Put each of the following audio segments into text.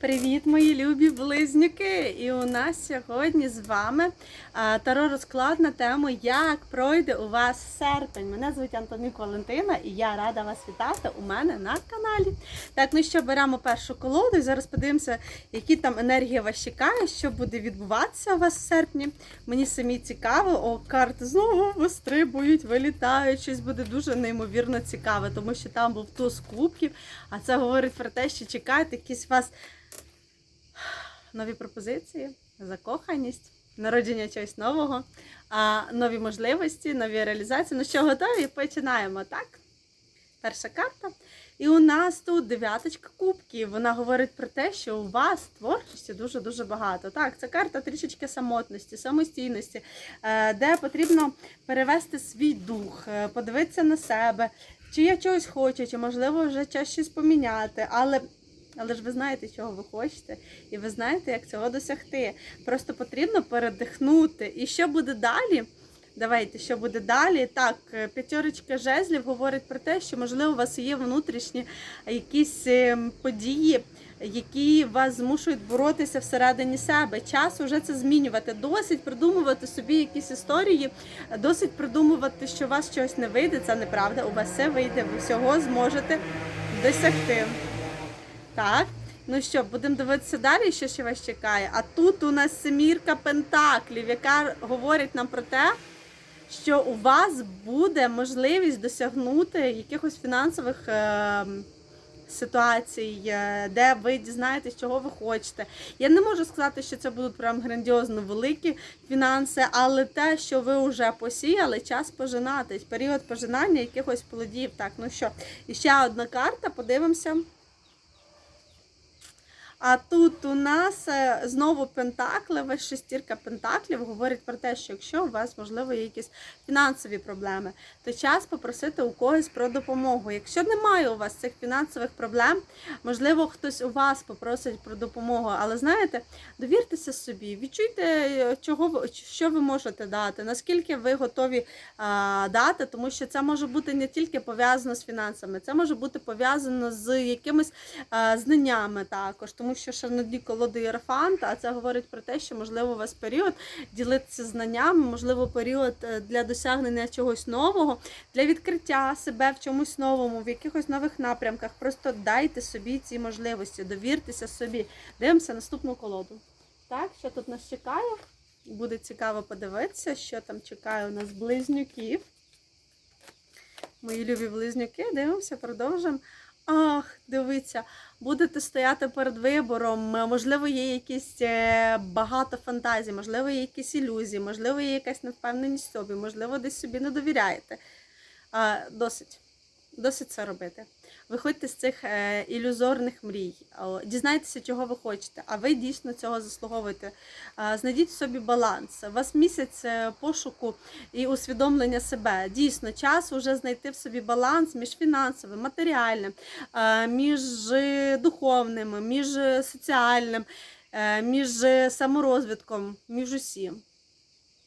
Привіт, мої любі близнюки! І у нас сьогодні з вами таро розклад на тему, як пройде у вас серпень. Мене звуть Антонюк Валентина і я рада вас вітати у мене на каналі. Так, ну що, беремо першу колоду і зараз подивимося, які там енергії вас чекає, що буде відбуватися у вас в серпні. Мені самі цікаво, о, карти знову вистрибують, вилітають. Щось буде дуже неймовірно цікаве, тому що там був туз кубків, а це говорить про те, що чекають якісь вас нові пропозиції, закоханість, народження чогось нового, нові можливості, нові реалізації. Ну що, готові? Починаємо, так? Перша карта. І у нас тут дев'яточка кубків. Вона говорить про те, що у вас творчості дуже-дуже багато. Так, це карта трішечки самотності, самостійності, е, де потрібно перевести свій дух, е, подивитися на себе, чи я чогось хочу, чи можливо вже час щось поміняти. Але але ж ви знаєте, чого ви хочете, і ви знаєте, як цього досягти. Просто потрібно передихнути. І що буде далі? Давайте, що буде далі? Так, е, п'ятерочка жезлів говорить про те, що можливо у вас є внутрішні якісь е, події, які вас змушують боротися всередині себе. Час уже це змінювати. Досить придумувати собі якісь історії, досить придумувати, що у вас щось не вийде. Це неправда. У вас все вийде, ви всього зможете досягти. Так. Ну що, будемо дивитися далі, що ще вас чекає. А тут у нас семірка пентаклів, яка говорить нам про те, що у вас буде можливість досягнути якихось фінансових е, ситуацій, е, де ви дізнаєтесь, чого ви хочете. Я не можу сказати, що це будуть прям грандіозно великі фінанси, але те, що ви вже посіяли, час пожинатись, період пожинання якихось плодів. Так, ну що, і ще одна карта, подивимося. А тут у нас е, знову пентакли, ось шестірка пентаклів говорить про те, що якщо у вас, можливо, є якісь фінансові проблеми, то час попросити у когось про допомогу. Якщо немає у вас цих фінансових проблем, можливо, хтось у вас попросить про допомогу. Але знаєте, довіртеся собі, відчуйте, е, чого що ви можете дати, наскільки ви готові а, дати, тому що це може бути не тільки пов'язано з фінансами, це може бути пов'язано з якимись а, знаннями також тому що ще на дні колоди Єрофанта, а це говорить про те, що можливо у вас період ділитися знаннями, можливо, період е, для досягнення чогось нового, для відкриття себе в чомусь новому, в якихось нових напрямках. Просто дайте собі ці можливості, довіртеся собі. Дивимося наступну колоду. Так, що тут нас чекає? Буде цікаво подивитися, що там чекає у нас близнюків. Мої любі близнюки, дивимося, продовжимо. Ах, дивіться, будете стояти перед вибором, можливо, є якісь е, багато фантазій, можливо, є якісь ілюзії, можливо, є якась невпевненість в собі, можливо, десь собі не довіряєте. Досить. Досить це робити. Виходьте з цих е, ілюзорних мрій, дізнайтеся, чого ви хочете, а ви дійсно цього заслуговуєте. Знайдіть в собі баланс. У вас місяць е, пошуку і усвідомлення себе. Дійсно, час вже знайти в собі баланс між фінансовим, матеріальним, між духовним, між соціальним, е, між саморозвитком, між усім.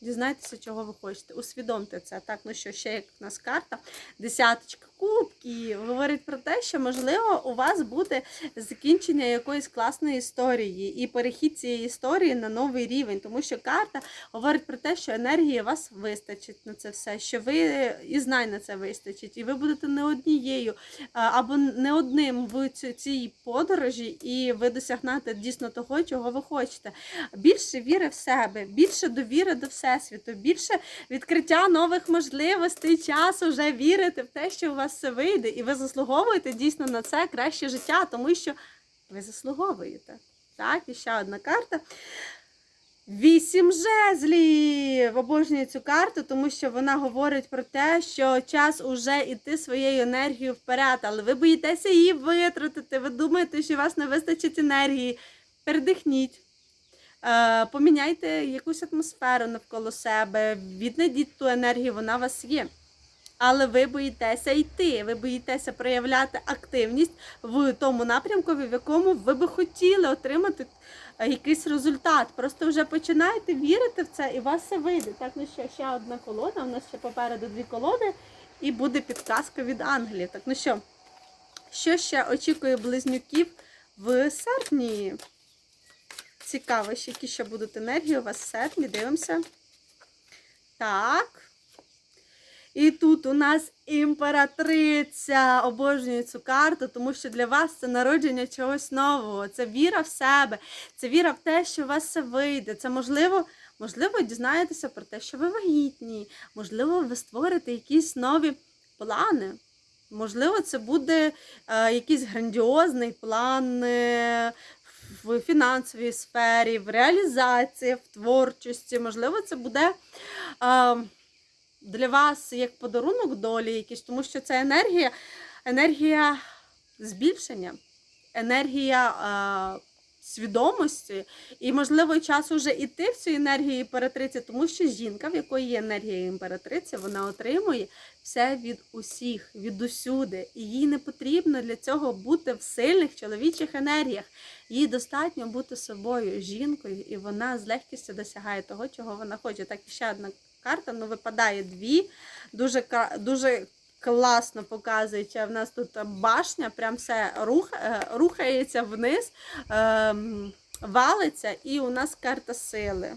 Дізнайтеся, чого ви хочете. Усвідомте це. Так, ну що, ще як у нас карта, десяточка кубків. Говорить про те, що, можливо, у вас буде закінчення якоїсь класної історії і перехід цієї історії на новий рівень. Тому що карта говорить про те, що енергії вас вистачить на це все, що ви і знань на це вистачить, і ви будете не однією або не одним в цій подорожі, і ви досягнете дійсно того, чого ви хочете. Більше віри в себе, більше довіри до. Всесвіту, більше відкриття нових можливостей, часу вже вірити в те, що у вас все вийде, і ви заслуговуєте дійсно на це краще життя, тому що ви заслуговуєте. Так, і ще одна карта. Вісім жезлів! Обожнюю цю карту, тому що вона говорить про те, що час уже йти своєю енергією вперед, але ви боїтеся її витратити. Ви думаєте, що у вас не вистачить енергії. Передихніть. Е, поміняйте якусь атмосферу навколо себе, віднайдіть ту енергію, вона у вас є. Але ви боїтеся йти, ви боїтеся проявляти активність в тому напрямку, в якому ви би хотіли отримати е, якийсь результат. Просто вже починаєте вірити в це і у вас все вийде. Так, ну що, ще одна колода, у нас ще попереду дві колоди, і буде підказка від ангелів. Так, ну що, що ще очікує близнюків в серпні. Цікаво, які ще будуть енергії у вас в серпні. Дивимося. Так. І тут у нас імператриця. Обожнюю цю карту, тому що для вас це народження чогось нового. Це віра в себе, це віра в те, що у вас все вийде. Це можливо, можливо, дізнаєтеся про те, що ви вагітні. Можливо, ви створите якісь нові плани. Можливо, це буде е, якийсь грандіозний план е, в фінансовій сфері, в реалізації, в творчості. Можливо, це буде. Е, для вас як подарунок долі якийсь, тому що це енергія, енергія збільшення, енергія е, свідомості. І, можливо, час уже іти в цю енергію імператриці, тому що жінка, в якої є енергія імператриці, вона отримує все від усіх, від усюди. І їй не потрібно для цього бути в сильних чоловічих енергіях. Їй достатньо бути собою, жінкою, і вона з легкістю досягає того, чого вона хоче. Так, і ще одна карта, ну випадає дві. Дуже дуже класно показуючи. В нас тут башня, прям все рух, е, рухається вниз, ем, валиться, і у нас карта сили.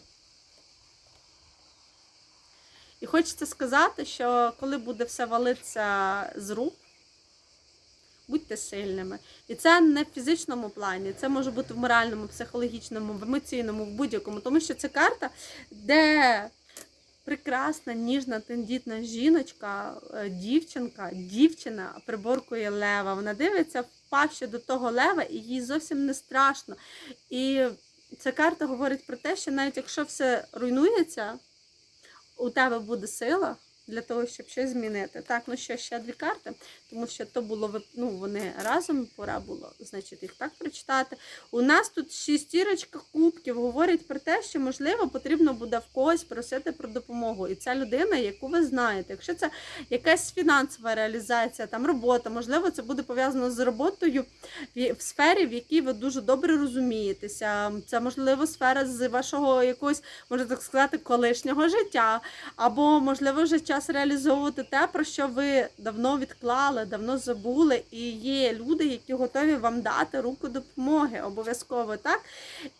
І хочеться сказати, що коли буде все валитися з рук, будьте сильними. І це не в фізичному плані, це може бути в моральному, психологічному, в емоційному, в будь-якому. Тому що це карта, де прекрасна, ніжна, тендітна жіночка, е, дівчинка, дівчина приборкує лева. Вона дивиться в пащу до того лева, і їй зовсім не страшно. І ця карта говорить про те, що навіть якщо все руйнується, у тебе буде сила для того, щоб щось змінити. Так, ну що, ще дві карти, тому що то було ну, вони разом, пора було, значить, їх так прочитати. У нас тут шістірочка кубків говорить про те, що можливо потрібно буде в когось просити про допомогу. І ця людина, яку ви знаєте, якщо це якась фінансова реалізація, там робота, можливо, це буде пов'язано з роботою в сфері, в якій ви дуже добре розумієтеся. Це можливо сфера з вашого якогось, можна так сказати, колишнього життя. Або, можливо, вже час реалізовувати те, про що ви давно відклали, давно забули, і є люди, які готові вам дати руку допомоги, обов'язково так.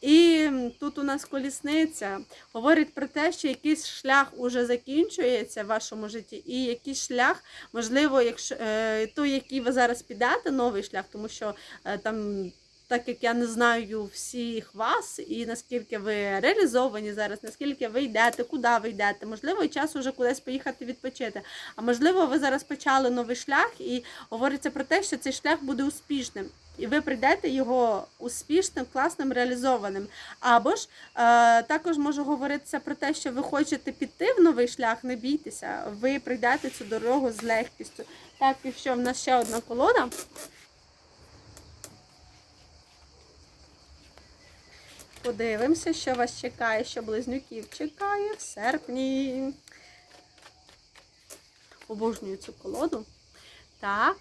І тут у нас колісниця говорить про те, що якийсь шлях уже закінчується в вашому житті, і якийсь шлях, можливо, якщо е, той, який ви зараз підете, новий шлях, тому що е, там. Так як я не знаю всіх вас і наскільки ви реалізовані зараз, наскільки ви йдете, куди ви йдете, можливо, і час уже кудись поїхати відпочити. А можливо, ви зараз почали новий шлях і говориться про те, що цей шлях буде успішним. І ви прийдете його успішним, класним, реалізованим. Або ж е, також може говоритися про те, що ви хочете піти в новий шлях, не бійтеся, ви прийдете цю дорогу з легкістю. Так, і що в нас ще одна колода. Подивимося, що вас чекає, що близнюків чекає в серпні. Обожнюю цю колоду. Так.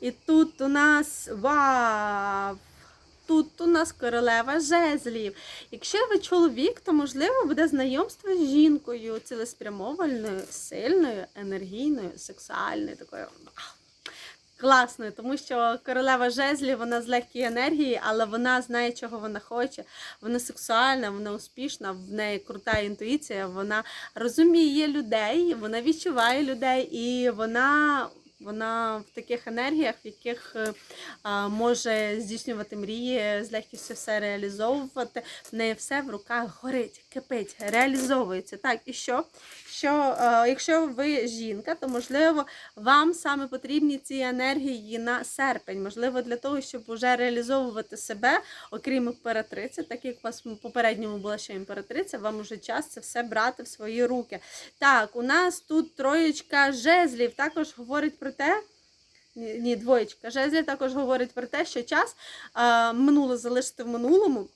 І тут у нас вау! Тут у нас королева жезлів. Якщо ви чоловік, то можливо буде знайомство з жінкою цілеспрямованою, сильною, енергійною, сексуальною, такою класною, тому що королева жезлі вона з легкої енергії, але вона знає, чого вона хоче. Вона сексуальна, вона успішна, в неї крута інтуїція, вона розуміє людей, вона відчуває людей і вона. Вона в таких енергіях, в яких е, може здійснювати мрії, з легкістю все реалізовувати. В неї все в руках горить, кипить, реалізовується. Так, і що? Що е, якщо ви жінка, то можливо вам саме потрібні ці енергії на серпень. Можливо, для того, щоб вже реалізовувати себе, окрім імператриці, так як у вас попередньому була ще імператриця, вам уже час це все брати в свої руки. Так, у нас тут троєчка жезлів також говорить про те. Ні, двоєчка. Жезлів також говорить про те, що час а, минуле залишити в минулому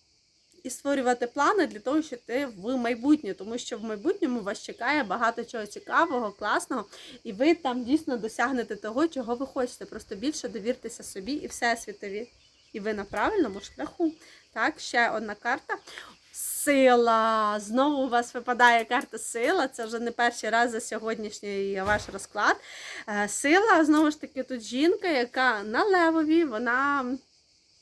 і створювати плани для того, щоб ти в майбутнє, тому що в майбутньому вас чекає багато чого цікавого, класного, і ви там дійсно досягнете того, чого ви хочете. Просто більше довіртеся собі і всесвітові. І ви на правильному шляху. Так, ще одна карта. Сила. Знову у вас випадає карта сила. Це вже не перший раз за сьогоднішній ваш розклад. Е, Сила, знову ж таки, тут жінка, яка на левові, вона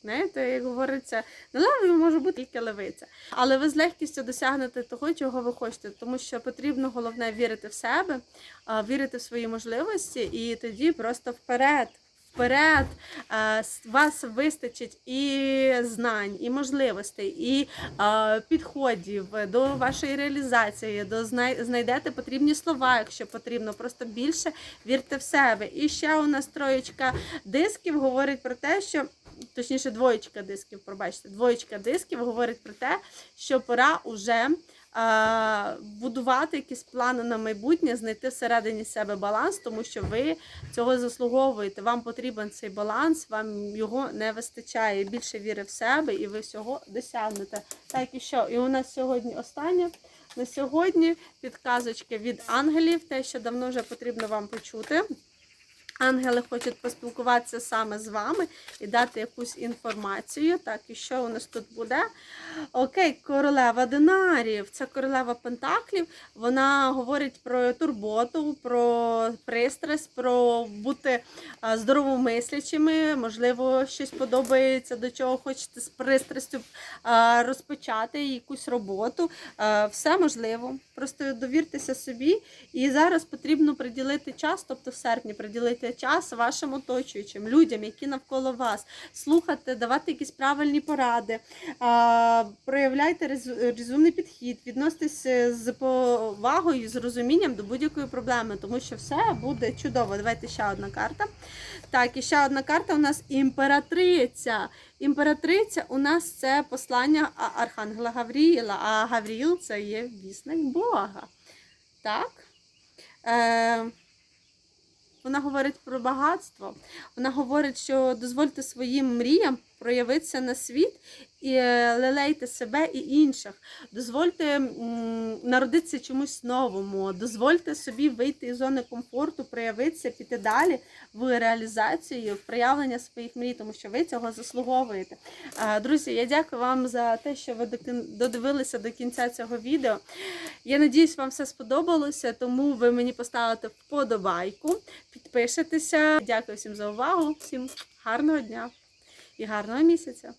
Знаєте, як говориться, не левою може бути тільки левиця. Але ви з легкістю досягнете того, чого ви хочете, тому що потрібно головне вірити в себе, вірити в свої можливості, і тоді просто вперед. Вперед Е, вас вистачить і знань, і можливостей, і е, підходів до вашої реалізації, до знайдете потрібні слова, якщо потрібно. Просто більше вірте в себе. І ще у нас троєчка дисків говорить про те, що точніше, двоєчка дисків, пробачте, двоєчка дисків говорить про те, що пора уже будувати якісь плани на майбутнє, знайти всередині себе баланс, тому що ви цього заслуговуєте. Вам потрібен цей баланс, вам його не вистачає. Більше віри в себе, і ви всього досягнете. Так і що? І у нас сьогодні останнє. На сьогодні підказочки від ангелів, те, що давно вже потрібно вам почути. Ангели хочуть поспілкуватися саме з вами і дати якусь інформацію. Так, і що у нас тут буде? Окей, королева динарів. Це королева пентаклів. Вона говорить про турботу, про пристрасть, про бути здоровомислячими. Можливо, щось подобається, до чого хочете з пристрастю розпочати якусь роботу. Все можливо. Просто довіртеся собі. І зараз потрібно приділити час, тобто в серпні приділити час вашим оточуючим, людям, які навколо вас, слухати, давати якісь правильні поради, проявляйте розумний підхід, відноситесь е, з повагою, з розумінням до будь-якої проблеми, тому що все буде чудово. Давайте ще одна карта. Так, і ще одна карта у нас імператриця. Імператриця у нас це послання Архангела Гавріїла, а Гавріїл це є вісник Бога. Так? Е, вона говорить про багатство. Вона говорить, що дозвольте своїм мріям проявитися на світ і е, лелейте себе і інших. Дозвольте народитися чомусь новому, дозвольте собі вийти із зони комфорту, проявитися, піти далі в реалізацію, в проявлення своїх мрій, тому що ви цього заслуговуєте. Друзі, я дякую вам за те, що ви додивилися до кінця цього відео. Я надіюсь, вам все сподобалося, тому ви мені поставите вподобайку, підпишетеся. Дякую всім за увагу, всім гарного дня і гарного місяця.